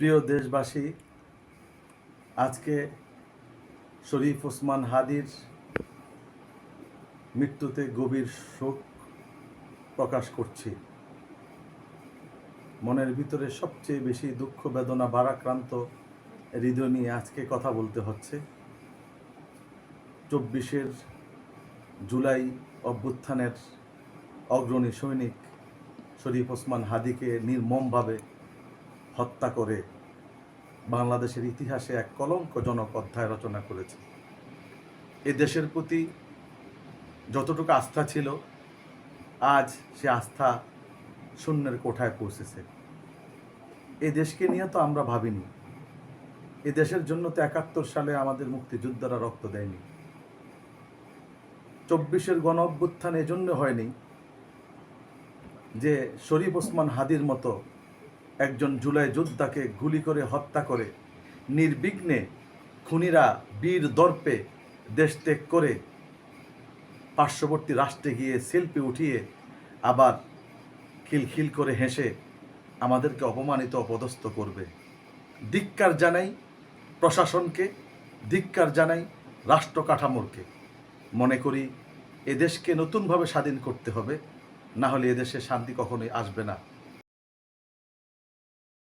প্রিয় দেশবাসী, আজকে শরীফ ওসমান হাদির মৃত্যুতে গভীর শোক প্রকাশ করছি। মনের ভিতরে সবচেয়ে বেশি দুঃখ, বেদনা, ভারাক্রান্ত হৃদয় নিয়ে আজকে কথা বলতে হচ্ছে। চব্বিশের জুলাই অভ্যুত্থানের অগ্রণী সৈনিক শরীফ ওসমান হাদিকে নির্মমভাবে হত্যা করে বাংলাদেশের ইতিহাসে এক কলঙ্কজনক অধ্যায় রচনা করেছে। এ দেশের প্রতি যতটুকু আস্থা ছিল, আজ সে আস্থা শূন্যের কোঠায় পৌঁছেছে। এ দেশকে নিয়ে তো আমরা ভাবিনি। এ দেশের জন্য তো একাত্তর সালে আমাদের মুক্তিযোদ্ধারা রক্ত দেয়নি। চব্বিশের গণ অভ্যুত্থান এজন্য হয়নি যে শরীফ ওসমান হাদির মতো একজন জুলাই যোদ্ধাকে গুলি করে হত্যা করে। নির্বিঘ্নে খুনিরা বীর দর্পে দেশ ত্যাগ করে পার্শ্ববর্তী রাষ্ট্রে গিয়ে সেলফি উঠিয়ে আবার খিলখিল করে হেসে আমাদেরকে অপমানিত অপদস্থ করবে। ধিক্কার জানাই প্রশাসনকে, ধিক্কার জানাই রাষ্ট্র কাঠামোরকে। মনে করি এদেশকে নতুনভাবে স্বাধীন করতে হবে, না হলে এদেশে শান্তি কখনোই আসবে না।